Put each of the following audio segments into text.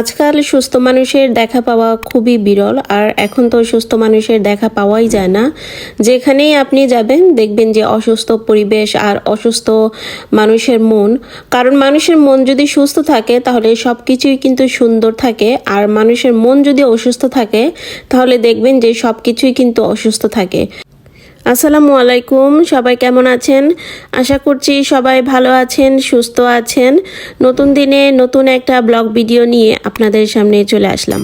আজকাল সুস্থ মানুষের দেখা পাওয়া খুবই বিরল, আর এখন তো সুস্থ মানুষের দেখা পাওয়াই যায় না। যেখানেই আপনি যাবেন, দেখবেন যে অসুস্থ পরিবেশ আর অসুস্থ মানুষের মন। কারণ মানুষের মন যদি সুস্থ থাকে, তাহলে সব কিছুই কিন্তু সুন্দর থাকে। আর মানুষের মন যদি অসুস্থ থাকে, তাহলে দেখবেন যে সব কিছুই কিন্তু অসুস্থ থাকে। আসসালামু আলাইকুম, সবাই কেমন আছেন? আশা করছি সবাই ভালো আছেন, সুস্থ আছেন। নতুন দিনে নতুন একটা ব্লগ ভিডিও নিয়ে আপনাদের সামনে চলে আসলাম।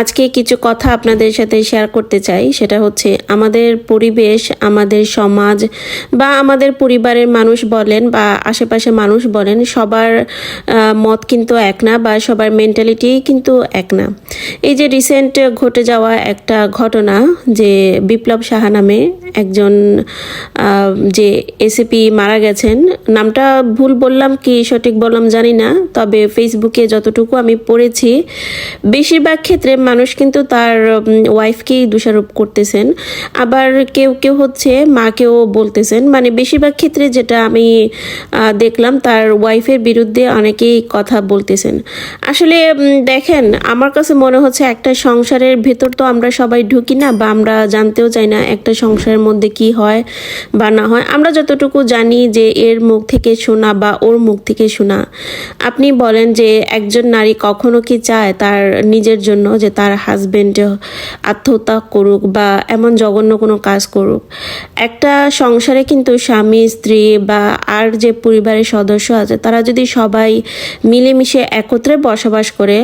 আজকে কিছু কথা আপনাদের সাথে শেয়ার করতে চাই। সেটা হচ্ছে, আমাদের পরিবেশ, আমাদের সমাজ বা আমাদের পরিবারের মানুষ বলেন বা আশেপাশে মানুষ বলেন, সবার মত কিন্তু এক না বা সবার মেন্টালিটি কিন্তু এক না। এই যে রিসেন্ট ঘটে যাওয়া একটা ঘটনা যে বিপ্লব সাহা নামে একজন যে এসিপি মারা গেছেন। নামটা ভুল বললাম কি সঠিক বললাম জানি না, তবে ফেসবুকে যতটুকু আমি পড়েছি, বেশিরভাগ ক্ষেত্রে মানুষ কিন্তু তার ওয়াইফকেই দোষারোপ করতেছেন। আবার কেউ কেউ হচ্ছে মাকেও বলতেছেন। মানে বেশিরভাগ ক্ষেত্রে যেটা আমি দেখলাম তার ওয়াইফের বিরুদ্ধে অনেকেই কথা বলতেছেন। আসলে দেখেন, আমার কাছে মনে হচ্ছে একটা সংসারের ভেতর তো আমরা সবাই ঢুকি না, বা আমরা জানতেও চাই না একটা সংসারের মধ্যে কি হয় বা না হয়, আমরা যতটুকু জানি যে এর মুখ থেকে শোনা বা ওর মুখ থেকে শোনা। আপনি বলেন যে একজন নারী কখনো কি চায় তার নিজের জন্য যে তার হাজবেন্ড আত্মহত্যা করুক বা এমন জঘন্য কোনো কাজ করুক? একটা সংসারে কিন্তু স্বামী, স্ত্রী বা আর যে পরিবারের সদস্য আছে, তারা যদি সবাই মিলেমিশে একত্রে বসবাস করে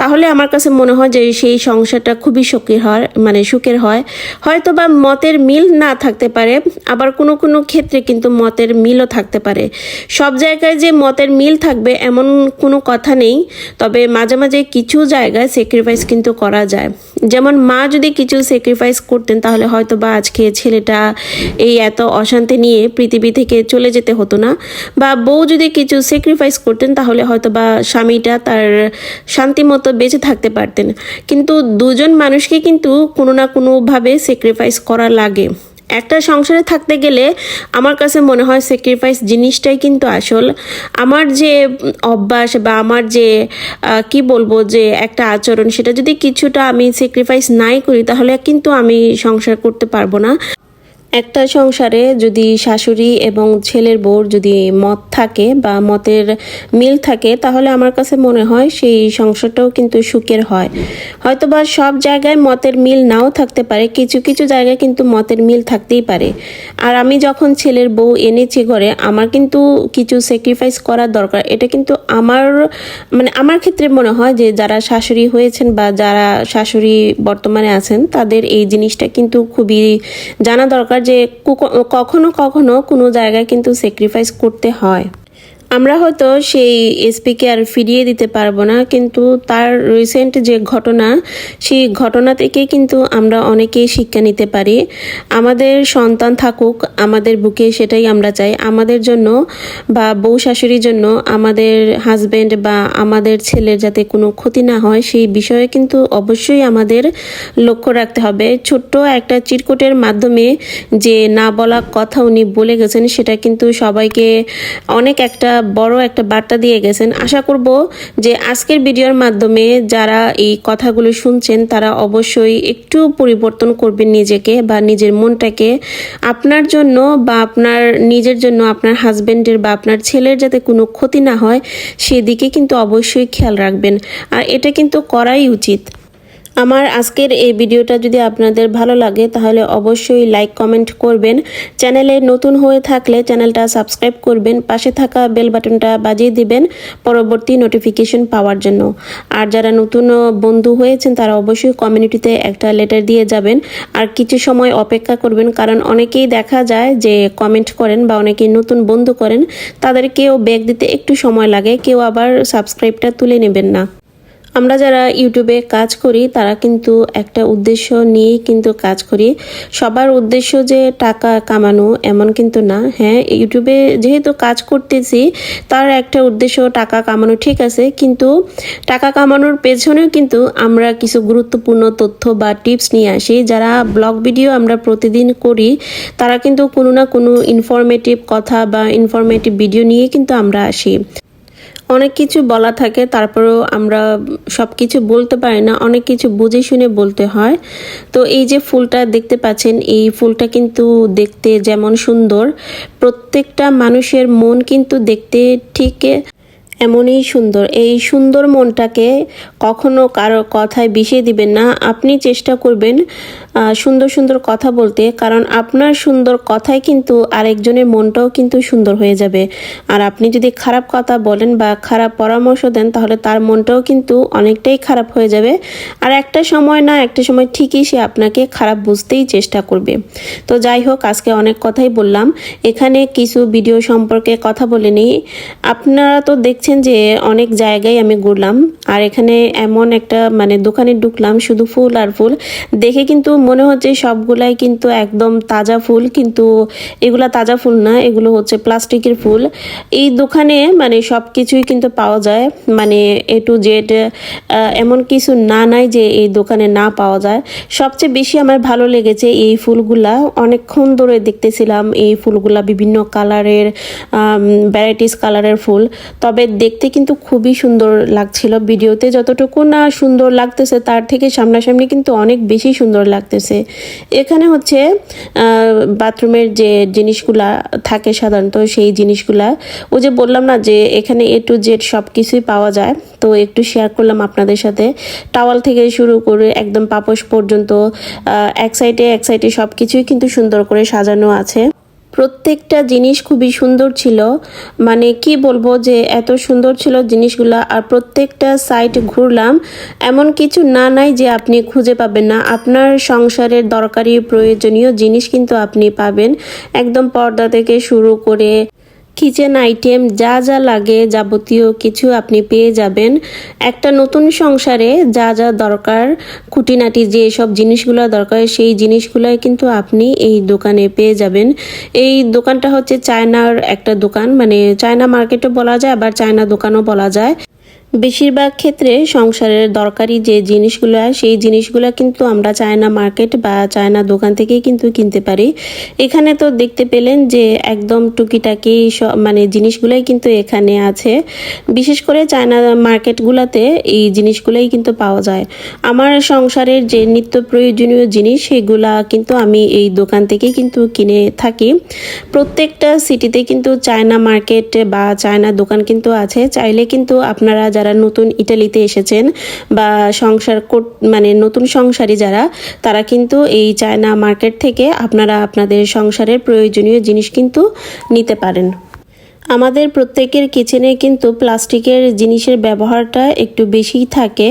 তাহলে আমার কাছে মনে হয় যে সেই সংসারটা খুবই সুখের হয় মানে সুখের হয়। হয়তো বা মতের মিল না থাকতে পারে, আবার কোনো কোনো ক্ষেত্রে কিন্তু মতের মিলও থাকতে পারে। সব জায়গায় যে মতের মিল থাকবে এমন কোনো কথা নেই, তবে মাঝে মাঝে কিছু জায়গায় স্যাক্রিফাইস কিন্তু করা যায়। যেমন মা যদি কিছু স্যাক্রিফাইস করতেন, তাহলে হয়তো বা আজকে ছেলেটা এই এত অশান্তি নিয়ে পৃথিবী থেকে চলে যেতে হতো না। বা বউ যদি কিছু স্যাক্রিফাইস করতেন, তাহলে হয়তো বা স্বামীটা তার শান্তি মতো বেঁচে থাকতে পারতেন। কিন্তু দুজন মানুষকে কিন্তু কোনো না কোনোভাবে স্যাক্রিফাইস করা লাগে। একটা সংসারে থাকতে গেলে আমার কাছে মনে হয় স্যাক্রিফাইস জিনিসটাই কিন্তু আসল। আমার যে অভ্যাস বা আমার যে কি বলব যে একটা আচরণ, সেটা যদি কিছুটা আমি স্যাক্রিফাইস নাই করি, তাহলে কিন্তু আমি সংসার করতে পারব না। একটা সংসারে যদি শাশুড়ি এবং ছেলের বউর যদি মত থাকে বা মতের মিল থাকে, তাহলে আমার কাছে মনে হয় সেই সংসারটাও কিন্তু সুখের হয়। হয়তো বা সব জায়গায় মতের মিল নাও থাকতে পারে, কিছু কিছু জায়গায় কিন্তু মতের মিল থাকতেই পারে। আর আমি যখন ছেলের বউ এনেছি ঘরে, আমার কিন্তু কিছু স্যাক্রিফাইস করার দরকার। এটা কিন্তু আমার মানে আমার ক্ষেত্রে মনে হয় যে যারা শাশুড়ি হয়েছেন বা যারা শাশুড়ি বর্তমানে আছেন, তাদের এই জিনিসটা কিন্তু খুবই জানা দরকার যে কখনো কখনো কোনো জায়গায় কিন্তু স্যাক্রিফাইস করতে হয়। আমরা হয়তো সেই এসপিকে আর ফিরিয়ে দিতে পারব না, কিন্তু তার রিসেন্ট যে ঘটনা, সেই ঘটনা থেকে কিন্তু আমরা অনেকেই শিক্ষা নিতে পারি। আমাদের সন্তান থাকুক, আমাদের বুকে সেটাই আমরা চাই। আমাদের জন্য বা বউ শাশুড়ির জন্য আমাদের হাজব্যান্ড বা আমাদের ছেলের যাতে কোনো ক্ষতি না হয়, সেই বিষয়ে কিন্তু অবশ্যই আমাদের লক্ষ্য রাখতে হবে। ছোট্ট একটা চিরকুটের মাধ্যমে যে না বলা কথা উনি বলে গেছেন, সেটা কিন্তু সবাইকে অনেক একটা বড় একটা বার্তা দিয়ে গেছেন। আশা করব যে আজকের ভিডিওর মাধ্যমে যারা এই কথাগুলো শুনছেন, তারা অবশ্যই একটু পরিবর্তন করবেন নিজেকে বা নিজের মনটাকে। আপনার জন্য বা আপনার নিজের জন্য, আপনার হাজবেন্ডের বা আপনার ছেলের যাতে কোনো ক্ষতি না হয়, সেদিকে কিন্তু অবশ্যই খেয়াল রাখবেন। আর এটা কিন্তু করাই উচিত। আমার আজকের এই ভিডিওটা যদি আপনাদের ভালো লাগে, তাহলে অবশ্যই লাইক কমেন্ট করবেন। চ্যানেলে নতুন হয়ে থাকলে চ্যানেলটা সাবস্ক্রাইব করবেন, পাশে থাকা বেল বাটনটা বাজিয়ে দিবেন পরবর্তী নোটিফিকেশন পাওয়ার জন্য। আর যারা নতুন বন্ধু হয়েছেন, তারা অবশ্যই কমিউনিটিতে একটা লেটার দিয়ে যাবেন। আর কিছু সময় অপেক্ষা করবেন, কারণ অনেকেই দেখা যায় যে কমেন্ট করেন বা অনেকেই নতুন বন্ধু করেন, তাদেরকেও ব্যাগ দিতে একটু সময় লাগে, কেউ আবার সাবস্ক্রাইবটা তুলে নেবেন না। আমরা যারা ইউটিউবে কাজ করি, তারা কিন্তু একটা উদ্দেশ্য নিয়েই কিন্তু কাজ করি। সবার উদ্দেশ্য যে টাকা কামানো এমন কিন্তু না। হ্যাঁ ইউটিউবে যেহেতু কাজ করতেছি, তার একটা উদ্দেশ্য টাকা কামানো ঠিক আছে, কিন্তু টাকা কামানোর পেছনেও কিন্তু আমরা কিছু গুরুত্বপূর্ণ তথ্য বা টিপস নিয়ে আসি। যারা ব্লগ ভিডিও আমরা প্রতিদিন করি, তারা কিন্তু কোনো না কোনো ইনফরমেটিভ কথা বা ইনফরমেটিভ ভিডিও নিয়ে কিন্তু আমরা আসি। অনেক কিছু বলা থাকে, তারপরেও আমরা সব কিছু বলতে পারি না, অনেক কিছু বুঝে শুনে বলতে হয়। তো এই যে ফুলটা দেখতে পাচ্ছেন, এই ফুলটা কিন্তু দেখতে যেমন সুন্দর, প্রত্যেকটা মানুষের মন কিন্তু দেখতে ঠিক এমনই সুন্দর। এই সুন্দর মনটাকে কখনো কারও কথায় বিষিয়ে দিবেন না, আপনি চেষ্টা করবেন সুন্দর সুন্দর কথা বলতে, কারণ আপনার সুন্দর কথায় কিন্তু আরেকজনের মনটাও কিন্তু সুন্দর হয়ে যাবে। আর আপনি যদি খারাপ কথা বলেন বা খারাপ পরামর্শ দেন, তাহলে তার মনটাও কিন্তু অনেকটাই খারাপ হয়ে যাবে। আর একটা সময় না, একটা সময় ঠিকই সে আপনাকে খারাপ বুঝতেই চেষ্টা করবে। তো যাই হোক, আজকে অনেক কথাই বললাম। এখানে কিছু ভিডিও সম্পর্কে কথা বলে নিই। আপনারা তো দেখছেন যে অনেক জায়গায় আমি ঘুরলাম, আর এখানে এমন একটা মানে দোকানে ঢুকলাম, শুধু ফুল আর ফুল। দেখে কিন্তু মনে হচ্ছে সবগুলাই কিন্তু একদম তাজা ফুল, কিন্তু এগুলা তাজা ফুল না, এগুলো হচ্ছে প্লাস্টিকের ফুল। এই দোকানে মানে সব কিছুই কিন্তু পাওয়া যায় মানে এ টু জেড এমন কিছু না, নাই যে এই দোকানে না পাওয়া যায়। সবচেয়ে বেশি আমার ভালো লেগেছে এই ফুলগুলা। অনেকক্ষণ ধরে দেখতেছিলাম এই ফুলগুলা বিভিন্ন কালারের ভ্যারাইটিস কালারের ফুল। তবে দেখতে কিন্তু খুবই সুন্দর লাগছিল। ভিডিওতে যতটুকু না সুন্দর লাগতেছে, তার থেকে সামনাসামনি কিন্তু অনেক বেশি সুন্দর লাগতেছে। এখানে হচ্ছে বাথরুমের যে জিনিসগুলা থাকে সাধারণত সেই জিনিসগুলা ও যে বললাম না যে এখানে এ টু জেড সব কিছুই পাওয়া যায়, তো একটু শেয়ার করলাম আপনাদের সাথে। টাওয়াল থেকে শুরু করে একদম পাপস পর্যন্ত এক সাইডে এক সাইডে সব কিছুই কিন্তু সুন্দর করে সাজানো আছে। প্রত্যেকটা জিনিস খুবই সুন্দর ছিল। মানে কি বলব যে এত সুন্দর ছিল জিনিসগুলো আর প্রত্যেকটা সাইট ঘুরলাম। এমন কিছু না নাই যে আপনি খুঁজে পাবেন না। আপনার সংসারের দরকারি প্রয়োজনীয় জিনিস কিন্তু আপনি পাবেন। একদম পর্দা থেকে শুরু করে কিচেন আইটেম যা যা লাগে যাবতীয় কিছু আপনি পেয়ে যাবেন। একটা নতুন সংসারে যা যা দরকার, খুঁটিনাটি যে সব জিনিসগুলো দরকার, সেই জিনিসগুলোই কিন্তু আপনি এই দোকানে পেয়ে যাবেন। এই দোকানটা হচ্ছে চায়নার একটা দোকান মানে চায়না মার্কেটও বলা যায়, আবার চায়না দোকানও বলা যায়। বেশিরভাগ ক্ষেত্রে সংসারের দরকারি যে জিনিসগুলো সেই জিনিসগুলো কিন্তু আমরা চায়না মার্কেট বা চায়না দোকান থেকেই কিন্তু কিনতে পারি। এখানে তো দেখতে পেলেন যে একদম টুকিটাকি মানে জিনিসগুলোই কিন্তু এখানে আছে। বিশেষ করে চায়না মার্কেটগুলোতে এই জিনিসগুলোই কিন্তু পাওয়া যায়। আমার সংসারের যে নিত্য প্রয়োজনীয় জিনিস, সেগুলা কিন্তু আমি এই দোকান থেকেই কিন্তু কিনে থাকি। প্রত্যেকটা সিটিতে কিন্তু চায়না মার্কেট বা চায়না দোকান কিন্তু আছে। চাইলে কিন্তু আপনারা যারা নতুন ইটালিতে এসেছেন বা সংসার মানে নতুন সংসারী যারা, তারা কিন্তু এই চায়না মার্কেট থেকে আপনারা আপনাদের সংসারের প্রয়োজনীয় জিনিস কিন্তু নিতে পারেন। আমাদের প্রত্যেকের কিচেনে কিন্তু প্লাস্টিকের জিনিসের ব্যবহারটা একটু বেশিই থাকে,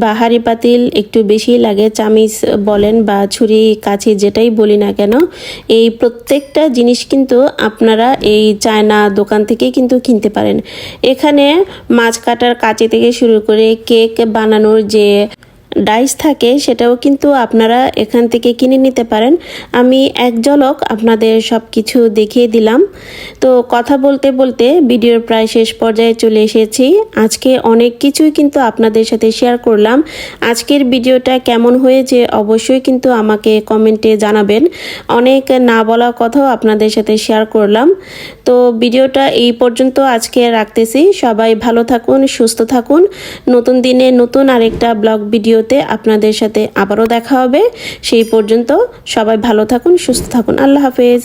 বা হাঁড়ি পাতিল একটু বেশি লাগে, চামিচ বলেন বা ছুরি কাছি যেটাই বলি না কেন, এই প্রত্যেকটা জিনিস কিন্তু আপনারা এই চায়না দোকান থেকে কিন্তু কিনতে পারেন। এখানে মাছ কাটার কাঁচি থেকে শুরু করে কেক বানানোর যে ডাইস থাকে, সেটাও কিন্তু আপনারা এখান থেকে কিনে নিতে পারেন। আমি এক ঝলক আপনাদের সব কিছু দেখিয়ে দিলাম। তো কথা বলতে বলতে ভিডিওর প্রায় শেষ পর্যায়ে চলে এসেছি। আজকে অনেক কিছুই কিন্তু আপনাদের সাথে শেয়ার করলাম। আজকের ভিডিওটা কেমন হয়েছে অবশ্যই কিন্তু আমাকে কমেন্টে জানাবেন। অনেক না বলা কথাও আপনাদের সাথে শেয়ার করলাম। তো ভিডিওটা এই পর্যন্ত আজকে রাখতেছি। সবাই ভালো থাকুন, সুস্থ থাকুন। নতুন দিনে নতুন আরেকটা ব্লগ ভিডিওতে আপনাদের সাথে আবারও দেখা হবে। সেই পর্যন্ত সবাই ভালো থাকুন, সুস্থ থাকুন। আল্লাহ হাফেজ।